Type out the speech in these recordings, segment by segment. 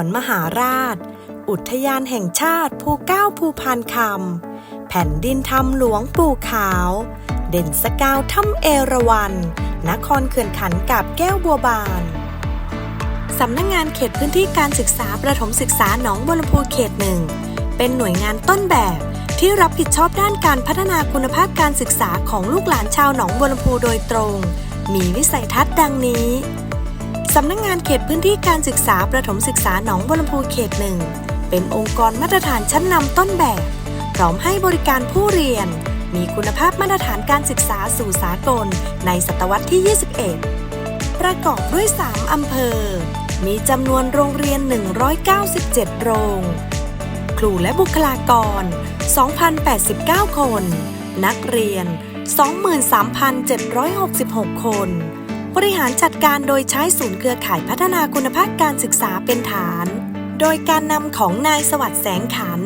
วนมหาราช อุทยานแห่งชาติภูเก้าภูพานคำ แผ่นดินธรรมหลวงปู่ขาว เด่นสกาวถ้ำเอราวัน นครเขื่อนขันกับแก้วบัวบาน สำนักงงานเขตพื้นที่การศึกษาประถมศึกษาหนองบัวลำพูเขตหนึ่ง เป็นหน่วยงานต้นแบบที่รับผิดชอบด้านการพัฒนาคุณภาพการศึกษาของลูกหลานชาวหนองบัวลำพูโดยตรง มีวิสัยทัศน์ดังนี้ สำนักงงานเขตพื้นที่การศึกษาประถมศึกษาหนองบัวลำพูเขตหนึ่งเป็นองค์กรมาตรฐานชั้นนำต้นแบบ พร้อมให้บริการผู้เรียน มีคุณภาพมาตรฐานการศึกษาสู่สากลในศตวรรษที่ 21 ประกอบด้วย 3 อำเภอ มีจำนวนโรงเรียน 197 โรง ครูและบุคลากร 2,089 คน นักเรียน 23,766 คน บริหารจัดการโดยใช้ศูนย์เครือข่ายพัฒนาคุณภาพการศึกษาเป็นฐาน โดยการนำของนายสวัสดิ์แสงขัน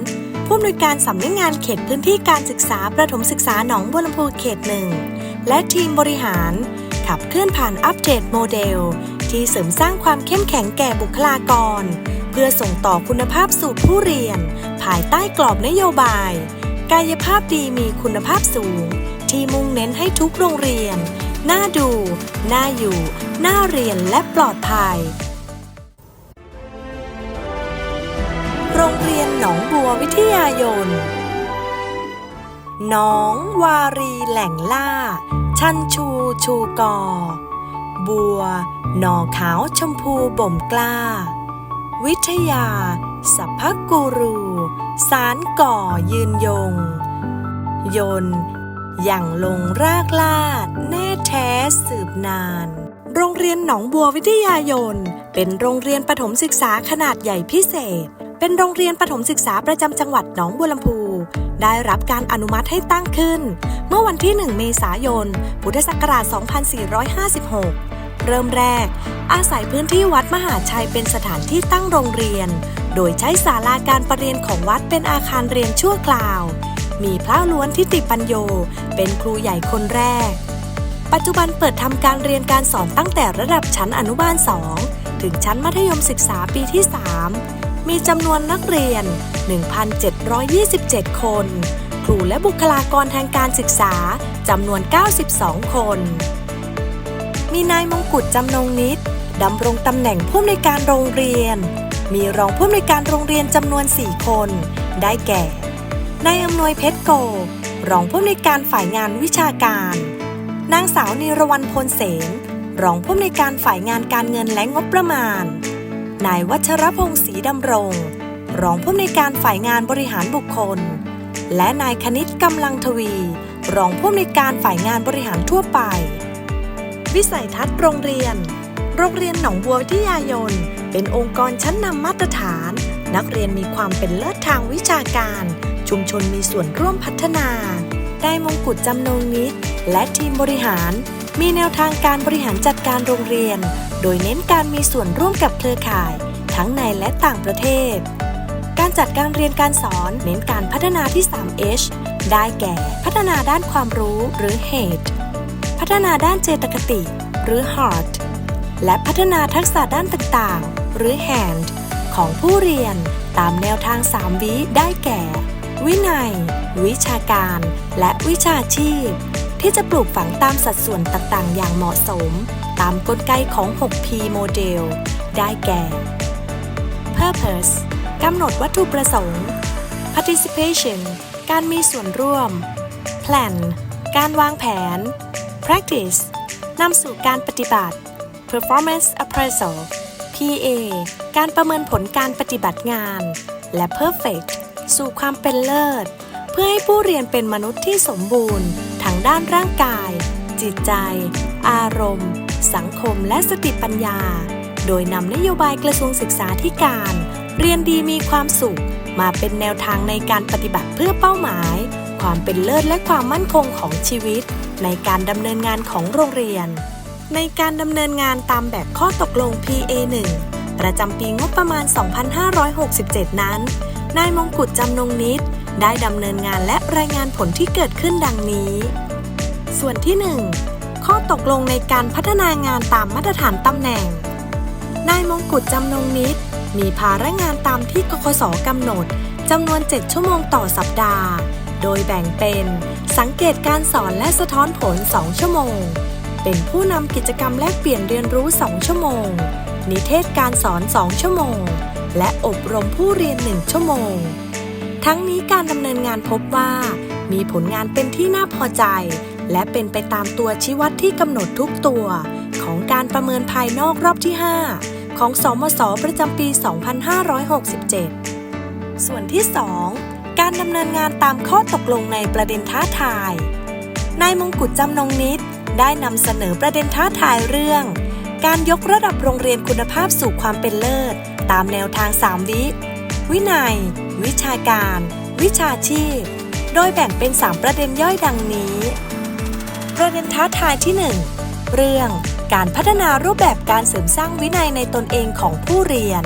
ผู้อำนวยการสำนักงงานเขตพื้นที่การศึกษาประถมศึกษาหนองบัวลำพูเขตหนึ่ง และทีมบริหาร ขับเคลื่อนผ่านอัปเดตโมเดล ที่เสริมสร้างความเข้มแข็งแก่บุคลากร เพื่อส่งต่อคุณภาพสู่ผู้เรียน ภายใต้กรอบนโยบาย กายภาพดีมีคุณภาพสูง ที่มุ่งเน้นให้ทุกโรงเรียน น่าดู น่าอยู่ น่าเรียนและปลอดภัย โรงเรียนหนองบัววิทยายน น้องวารีแหล่งล่า ชันชูชูกอ บัว หนอขาวชมพูบ่มกล้า วิทยา สัพพกูรู สารก่อยืนยง ยนต์ อย่างลงรากลาด แน่แท้สืบนาน โรงเรียนหนองบัววิทยายน เป็นโรงเรียนประถมศึกษาขนาดใหญ่พิเศษ เป็นโรงเรียนประถมศึกษาประจำจังหวัดหนองบัวลำพูได้รับการอนุมัติให้ตั้งขึ้น เมื่อวันที่ 1 เมษายน พุทธศักราช 2456 เริ่มแรก อาศัยพื้นที่วัดมหาชัยเป็นสถานที่ตั้งโรงเรียน โดยใช้ศาลาการประเรียนของวัดเป็นอาคารเรียนชั่วคราว มีพระล้วนทิติปัญโย เป็นครูใหญ่คนแรก ปัจจุบันเปิดทำการเรียนการสอนตั้งแต่ระดับชั้นอนุบาล 2 ถึงชั้นมัธยมศึกษาปีที่ 3 มีจำนวนนักเรียน 1,727 คน ครูและบุคลากรทางการศึกษาจำนวน 92 คน มีนายมงกุฎจำนงนิดดำรงตำแหน่งผู้อำนวยการโรงเรียน มีรองผู้อำนวยการโรงเรียนจำนวน 4 คน ได้แก่ นายอำนวยเพชรโก รองผู้อำนวยการฝ่ายงานวิชาการ นางสาวนิรวรรณพลเสนรองผู้อำนวยการฝ่ายงานการเงินและงบประมาณ นายวัชรพงศ์ศรีดำรง รองผู้อำนวยการฝ่ายงานบริหารบุคคล และนายคณิตกำลังทวี รองผู้อำนวยการฝ่ายงานบริหารทั่วไป วิสัยทัศน์โรงเรียน โรงเรียนหนองบัววิทยายน เป็นองค์กรชั้นนำมาตรฐาน นักเรียนมีความเป็นเลิศทางวิชาการ ชุมชนมีส่วนร่วมพัฒนา ได้มงกุฎจำนงนิดและทีมบริหาร มีแนวทางการบริหารจัดการโรงเรียน โดยเน้นการมีส่วนร่วมกับเครือข่าย ทั้งในและต่างประเทศ การจัดการเรียนการสอนเน้นการพัฒนาที่ 3H ได้แก่พัฒนาด้านความรู้หรือ Head พัฒนาด้านเจตคติหรือ Heart และพัฒนาทักษะด้านต่างๆ หรือ Hand ของผู้เรียนตามแนวทาง 3 วิได้แก่ วินัย วิชาการ และวิชาชีพ ที่จะปลูกฝังตามสัดส่วนต่างๆ อย่างเหมาะสม ตามกลไกของ 6P โมเดล ได้แก่ Purpose กำหนดวัตถุประสงค์ Participation การมีส่วนร่วม Plan การวางแผน Practice นำสู่การปฏิบัติ Performance Appraisal PA การประเมินผลการปฏิบัติงาน และ Perfect สู่ความเป็นเลิศ เพื่อให้ผู้เรียนเป็นมนุษย์ที่สมบูรณ์ทั้งด้านร่างกาย จิตใจ อารมณ์ สังคมและสติปัญญา โดยนำนโยบายกระทรวงศึกษาธิการ เรียนดีมีความสุข มาเป็นแนวทางในการปฏิบัติเพื่อเป้าหมาย ความเป็นเลิศและความมั่นคงของชีวิต ในการดำเนินงานของโรงเรียน ในการดำเนินงานตามแบบข้อตกลง PA1 ประจำปีงบประมาณ 2567 นั้น นายมงกุฎจำนงนิดได้ดำเนินงานและรายงานผลที่เกิดขึ้นดังนี้ ส่วนที่ 1 ข้อตกลงในการพัฒนางานตามมาตรฐานตำแหน่ง นายมงกุฎจำนงนิดมีภาระงานตามที่กคสกำหนดจำนวน 7 ชั่วโมงต่อสัปดาห์ โดยแบ่งเป็นสังเกตการสอนและสะท้อนผล 2 ชั่วโมง เป็นผู้นำกิจกรรมแลกเปลี่ยนเรียนรู้ 2 ชั่วโมง นิเทศการสอน 2 ชั่วโมง และอบรมผู้เรียน1ชั่วโมง ทั้งนี้การดำเนินงานพบว่า มีผลงานเป็นที่น่าพอใจ และเป็นไปตามตัวชี้วัดที่กำหนดทุกตัว ของการประเมินภายนอกรอบที่ 5 ของสมศประจำปี 2567 ส่วนที่ 2 การดำเนินงานตามข้อตกลงในประเด็นท้าทายนายมงกุฎจำนงนิดได้นำเสนอประเด็นท้าทายเรื่อง การยกระดับโรงเรียนคุณภาพสู่ความเป็นเลิศ ตามแนวทาง 3 วิ วินัย วิชาการ วิชาชีพ โดยแบ่งเป็น 3 ประเด็นย่อยดังนี้ ประเด็นท้าทายที่ 1 เรื่องการพัฒนารูปแบบการเสริมสร้างวินัยในตนเองของผู้เรียน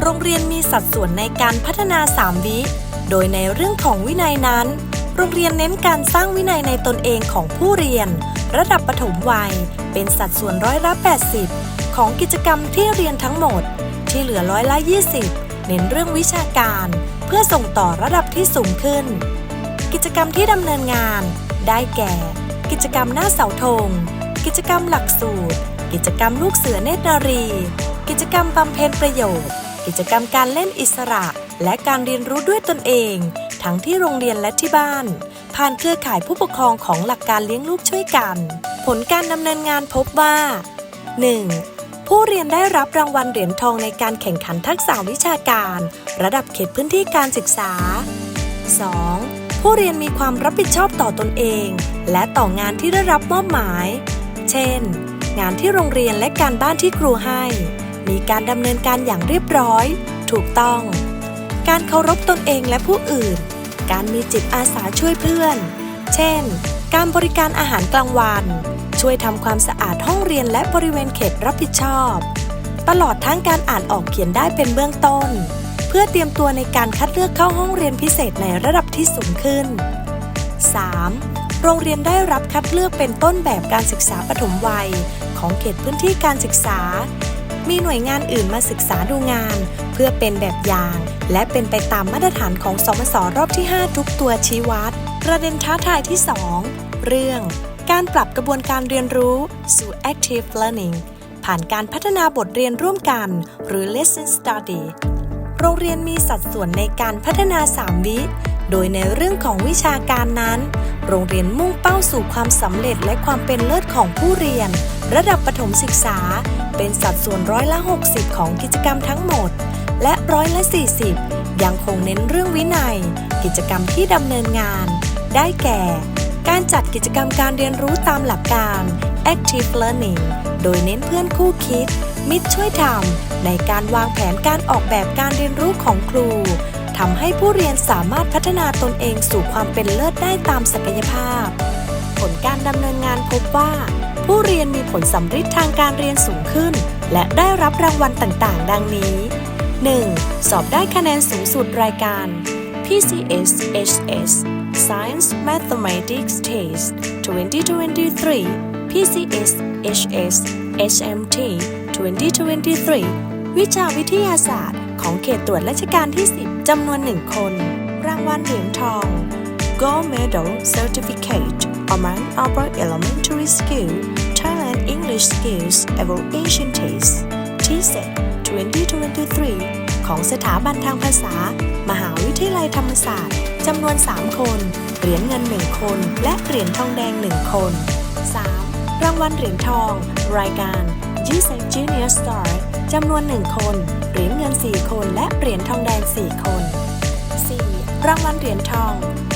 โรงเรียนมีสัดส่วนในการพัฒนา 3 วิ โดยในเรื่องของวินัยนั้น โรงเรียนเน้นการสร้างวินัยในตนเองของผู้เรียน ระดับปฐมวัย เป็นสัดส่วนร้อยละ 80 ของกิจกรรมที่เรียนทั้งหมด ที่เหลือร้อยละ 20 เน้นเรื่องวิชาการ เพื่อส่งต่อระดับที่สูงขึ้น กิจกรรมที่ดำเนินงาน ได้แก่ กิจกรรมหน้าเสาธง กิจกรรมหลักสูตร กิจกรรมลูกเสือเนตรนารี กิจกรรมบำเพ็ญประโยชน์ กิจกรรมการเล่นอิสระ และการเรียนรู้ด้วยตนเอง ทั้งที่โรงเรียนและที่บ้าน ผ่านเครือข่ายผู้ปกครองของหลักการเลี้ยงลูกช่วยกัน ผลการดำเนินงานพบว่า 1. ผู้เรียนได้รับรางวัลเหรียญทองในการแข่งขันทักษะวิชาการ ระดับเขตพื้นที่การศึกษา 2. ผู้เรียนมีความรับผิดชอบต่อตนเอง และต่องานที่ได้รับมอบหมาย เช่น งานที่โรงเรียนและการบ้านที่ครูให้ มีการดำเนินการอย่างเรียบร้อย ถูกต้อง การเคารพตนเองและผู้อื่น การมีจิตอาสาช่วยเพื่อน เช่น การบริการอาหารกลางวัน ช่วยทำความสะอาดห้องเรียนและบริเวณเขตรับผิดชอบ ตลอดทั้งการอ่านออกเขียนได้เป็นเบื้องต้น เพื่อเตรียมตัวในการคัดเลือกเข้าห้องเรียนพิเศษในระดับที่สูงขึ้น 3. โรงเรียนได้รับคัดเลือกเป็นต้นแบบการศึกษาปฐมวัย ของเขตพื้นที่การศึกษา มีหน่วยงานอื่นมาศึกษาดูงาน เพื่อเป็นแบบอย่าง และเป็นไปตามมาตรฐานของสมสรอบที่ 5 ทุกตัวชี้วัด ประเด็นท้าทายที่ 2 เรื่อง การปรับกระบวนการเรียนรู้สู่ active learning ผ่านการพัฒนาบทเรียนร่วมกัน หรือ lesson study โรงเรียนมีสัดส่วนในการพัฒนา 3 วิ โดยในเรื่องของวิชาการนั้น โรงเรียนมุ่งเป้าสู่ความสำเร็จและความเป็นเลิศของผู้เรียน ระดับประถมศึกษา เป็นสัดส่วนร้อยละ 60 ของกิจกรรมทั้งหมด และร้อยละ 40 ยังคงเน้นเรื่องวินัย กิจกรรมที่ดำเนินงาน ได้แก่ การจัดกิจกรรมการเรียนรู้ตามหลักการ active learning โดยเน้นเพื่อนคู่คิด มิตรช่วยทำในการวางแผนการออกแบบการเรียนรู้ของครูทำให้ผู้เรียนสามารถพัฒนาตนเองสู่ความเป็นเลิศได้ตามศักยภาพ ผลการดำเนินงานพบว่า ผู้เรียนมีผลสำฤทธิ์ทางการเรียนสูงขึ้น และได้รับรางวัลต่างๆ ดังนี้ 1. สอบได้คะแนนสูงสุดรายการ PCS HS Science Mathematics Test 2023 PCS HS HMT 2023 วิชาวิทยาศาสตร์ ของเขตตรวจราชการที่ 10 จำนวน 1 คน รางวัลเหรียญทอง Gold Medal Certificate among Upper Elementary School English Skills Evaluation Test TSET 2023 ของสถาบันทางภาษา มหาวิทยาลัยธรรมศาสตร์จำนวน 3 คน เหรียญเงิน 1 คน และเหรียญทองแดง 1 คน 3. รางวัลเหรียญทอง รายการ g s e Junior Star จำนวน 1 คน เหรียญเงิน 4 คน และเหรียญทองแดง 4 คน 4. รางวัลเหรียญทอง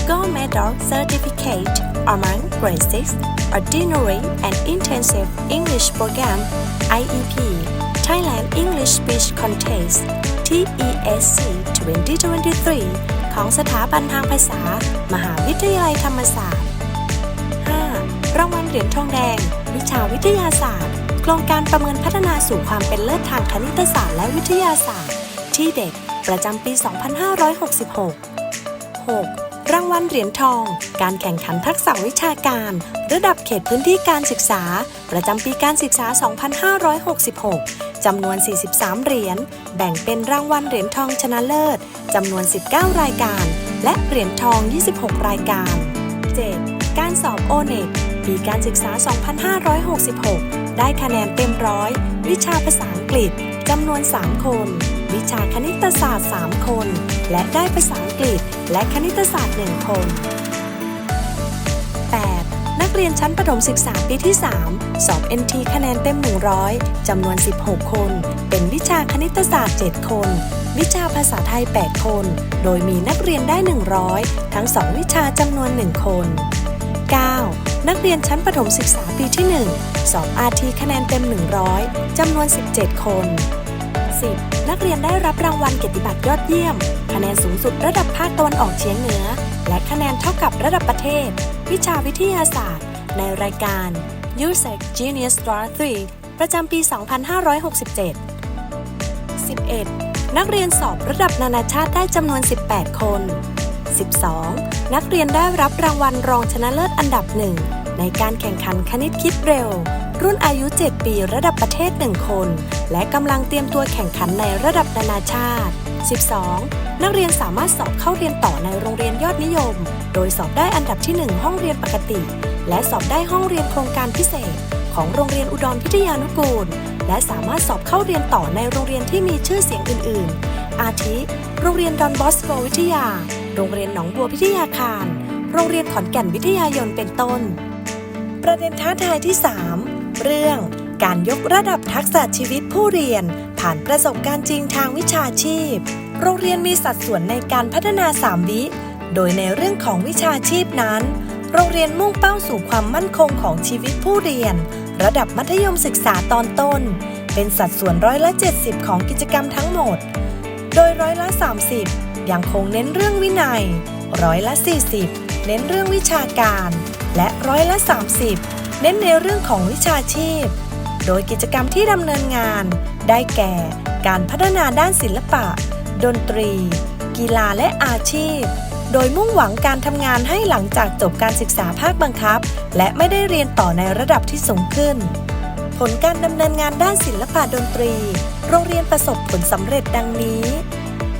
Gold Medal Certificate among Grade 6 Ordinary and Intensive English Program IEP Thailand English Speech Contest TESC 2023 ของสถาบันทางภาษา มหาวิทยาลัยธรรมศาสตร์ 5. รางวัลเหรียญทองแดง วิชาวิทยาศาสตร์ โครงการประเมินพัฒนาสู่ความเป็นเลิศทางคณิตศาสตร์และวิทยาศาสตร์ ที่เด็ก ประจำปี 2566 6. รางวัลเหรียญทอง การแข่งขันทักษะวิชาการ ระดับเขตพื้นที่การศึกษา ประจำปีการศึกษา 2566 จำนวน 43 เหรียญ แบ่งเป็นรางวัลเหรียญทองชนะเลิศ จำนวน 19 รายการ และเหรียญทอง 26 รายการ 7. การสอบโอเน็ตปีการศึกษา 2566 ได้คะแนนเต็มร้อย วิชาภาษาอังกฤษ จำนวน 3 คน วิชาคณิตศาสตร์ 3 คน และได้ภาษาอังกฤษ และคณิตศาสตร์ 1 คน 8. นักเรียนชั้นประถมศึกษาปีที่ 3 สอบ NT คะแนนเต็ม 100 จำนวน 16 คน เป็นวิชาคณิตศาสตร์ 7 คน วิชาภาษาไทย 8 คน โดยมีนักเรียนได้ 100 ทั้ง 2 วิชาจำนวน 1 คน 9. นักเรียนชั้นประถมศึกษาปีที่ 1 สอบ RT คะแนนเต็ม 100 จำนวน 17 คน 10. นักเรียนได้รับรางวัลเกียรติบัตรยอดเยี่ยม คะแนนสูงสุดระดับภาคตะวันออกเฉียงเหนือ และคะแนนเท่ากับระดับประเทศ วิชาวิทยาศาสตร์ ในรายการ USEC Genius Star 3ประจำปี 2567 11. นักเรียนสอบระดับนานาชาติได้จำนวน 18 คน 12. นักเรียนได้รับรางวัลรองชนะเลิศอันดับหนึ่งในการแข่งขันคณิตคิดเร็ว รุ่นอายุ 7 ปีระดับประเทศ 1 คน และกำลังเตรียมตัวแข่งขันในระดับนานาชาติ 12. นักเรียนสามารถสอบเข้าเรียนต่อในโรงเรียนยอดนิยม โดยสอบได้อันดับที่ 1 ห้องเรียนปกติ และสอบได้ห้องเรียนโครงการพิเศษ ของโรงเรียนอุดรพิทยานุกูล และสามารถสอบเข้าเรียนต่อในโรงเรียนที่มีชื่อเสียงอื่น ๆ อาทิ โรงเรียนดอนบอสโกวิทยา โรงเรียนหนองบัวพิทยาคาร โรงเรียนขอนแก่นวิทยายนเป็นต้น ประเด็นท้าทายที่ 3 การยกระดับทักษะชีวิตผู้เรียน ผ่านประสบการณ์จริงทางวิชาชีพ โรงเรียนมีสัดส่วนในการพัฒนา 3 วิ โดยในเรื่องของวิชาชีพนั้น โรงเรียนมุ่งเป้าสู่ความมั่นคงของชีวิตผู้เรียน ระดับมัธยมศึกษาตอนต้น เป็นสัดส่วนร้อยละ70 ของกิจกรรมทั้งหมด โดยร้อยละ 30 ยังคงเน้นเรื่องวินัย ร้อยละ 40 เน้นเรื่องวิชาการ และร้อยละ 30 เน้นในเรื่องของวิชาชีพ โดยกิจกรรมที่ดำเนินงาน ได้แก่ การพัฒนาด้านศิลปะ ดนตรี กีฬาและอาชีพ โดยมุ่งหวังการทำงานให้หลังจากจบการศึกษาภาคบังคับ และไม่ได้เรียนต่อในระดับที่สูงขึ้น ผลการดำเนินงานด้านศิลปะดนตรี โรงเรียนประสบผลสำเร็จดังนี้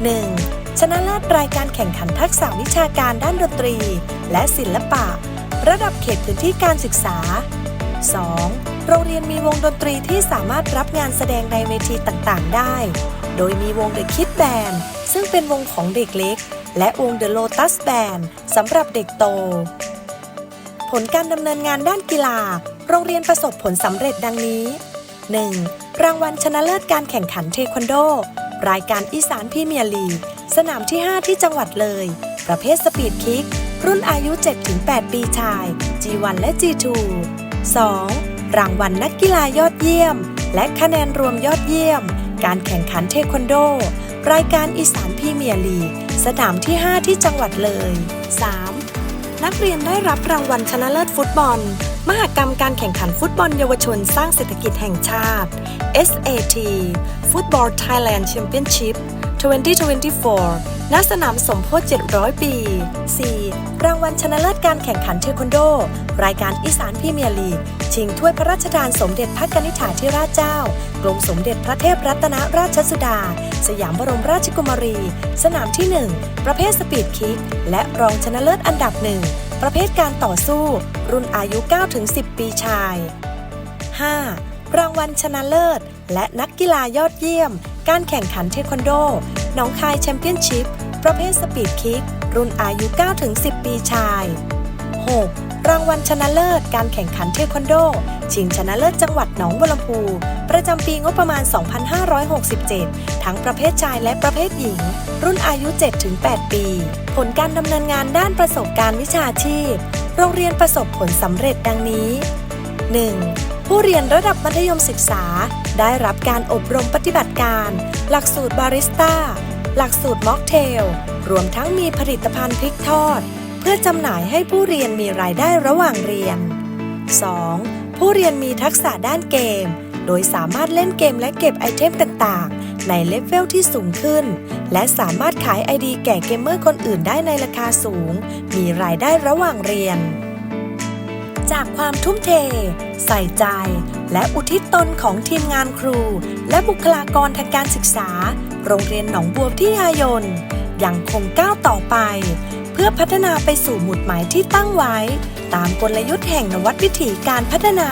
1. ชนะเลิศรายการแข่งขันทักษะวิชาการด้านดนตรี และศิลปะ ระดับเขตพื้นที่การศึกษา 2. โรงเรียนมีวงดนตรีที่สามารถรับงานแสดงในเวทีต่างๆ ได้ โดยมีวง The Kid Band ซึ่งเป็นวงของเด็กเล็ก และวง The Lotus Band สำหรับเด็กโต ผลการดำเนินงานด้านกีฬา โรงเรียนประสบผลสำเร็จดังนี้ 1. รางวัลชนะเลิศการแข่งขันเทควันโด รายการอีสานพรีเมียร์ลีก สนามที่ 5 ที่จังหวัดเลย ประเภทสปีดคิก รุ่นอายุ 7-8 ปีชาย G1 และ G2 2. รางวัลนักกีฬายอดเยี่ยม และคะแนนรวมยอดเยี่ยม การแข่งขันเทควันโด รายการอีสานพรีเมียร์ลีกสนามที่ 5 ที่จังหวัดเลย 3. นักเรียนได้รับรางวัลชนะเลิศฟุตบอล มหกรรมการแข่งขันฟุตบอลเยาวชนสร้างเศรษฐกิจแห่งชาติ SAT Football Thailand Championship 2024 ณสนามสมโพธิ700 ปี 4. รางวัลชนะเลิศการแข่งขันเทควันโด รายการอีสานพรีเมียร์ลีก ชิงถ้วยพระราชทานสมเด็จพระกนิษฐาธิราชเจ้า กรมสมเด็จพระเทพรัตนราชสุดา สยามบรมราชกุมารี สนามที่ 1 ประเภทสปีดคิก และรองชนะเลิศอันดับหนึ่ง ประเภทการต่อสู้ รุ่นอายุ 9-10 ปีชาย 5. รางวัลชนะเลิศ และนักกีฬายอดเยี่ยม การแข่งขันเทควันโด นองคายแชมเปี้ยนชิพประเภทสปีดคิก รุ่นอายุ 9-10 ปีชาย 6. รางวัลชนะเลิศการแข่งขันเทควันโด ชิงชนะเลิศจังหวัดหนองบัวลำพู ประจำปีงบประมาณ 2567 ทั้งประเภทชายและประเภทหญิง รุ่นอายุ 7-8 ปี ผลการดำเนินงานด้านประสบการณ์วิชาชีพ โรงเรียนประสบผลสำเร็จดังนี้ 1. ผู้เรียนระดับมัธยมศึกษา ได้รับการอบรมปฏิบัติการ หลักสูตรบาริสต้า หลักสูตรม็อกเทล รวมทั้งมีผลิตภัณฑ์พริกทอด เพื่อจำหน่ายให้ผู้เรียนมีรายได้ระหว่างเรียน 2. ผู้เรียนมีทักษะด้านเกม โดยสามารถเล่นเกมและเก็บไอเทมต่างๆ ในเลเวลที่สูงขึ้น และสามารถขายไอดีแก่เกมเมอร์คนอื่นได้ในราคาสูง มีรายได้ระหว่างเรียน จากความทุ่มเท ใส่ใจ และอุทิศตนของทีมงานครู และบุคลากรทางการศึกษา โรงเรียนหนองบัวที่ยายนยังคงก้าวต่อไป เพื่อพัฒนาไปสู่หมุดหมายที่ตั้งไว้ ตามกลยุทธ์แห่งนวัตวิถีการพัฒนา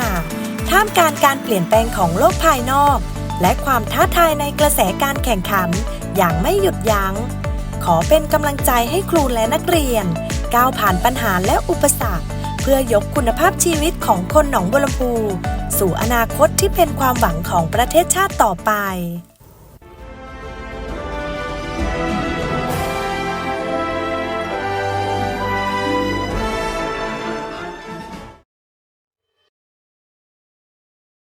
ท่ามกลางการเปลี่ยนแปลงของโลกภายนอก และความท้าทายในกระแสการแข่งขัน อย่างไม่หยุดยัง้ง ขอเป็นกำลังใจให้ครูและนักเรียน ก้าวผ่านปัญหาและอุปสรรค เพื่อยกคุณภาพชีวิตของคนหนองบัวลำพู สู่อนาคตที่เป็นความหวังของประเทศชาติต่อไป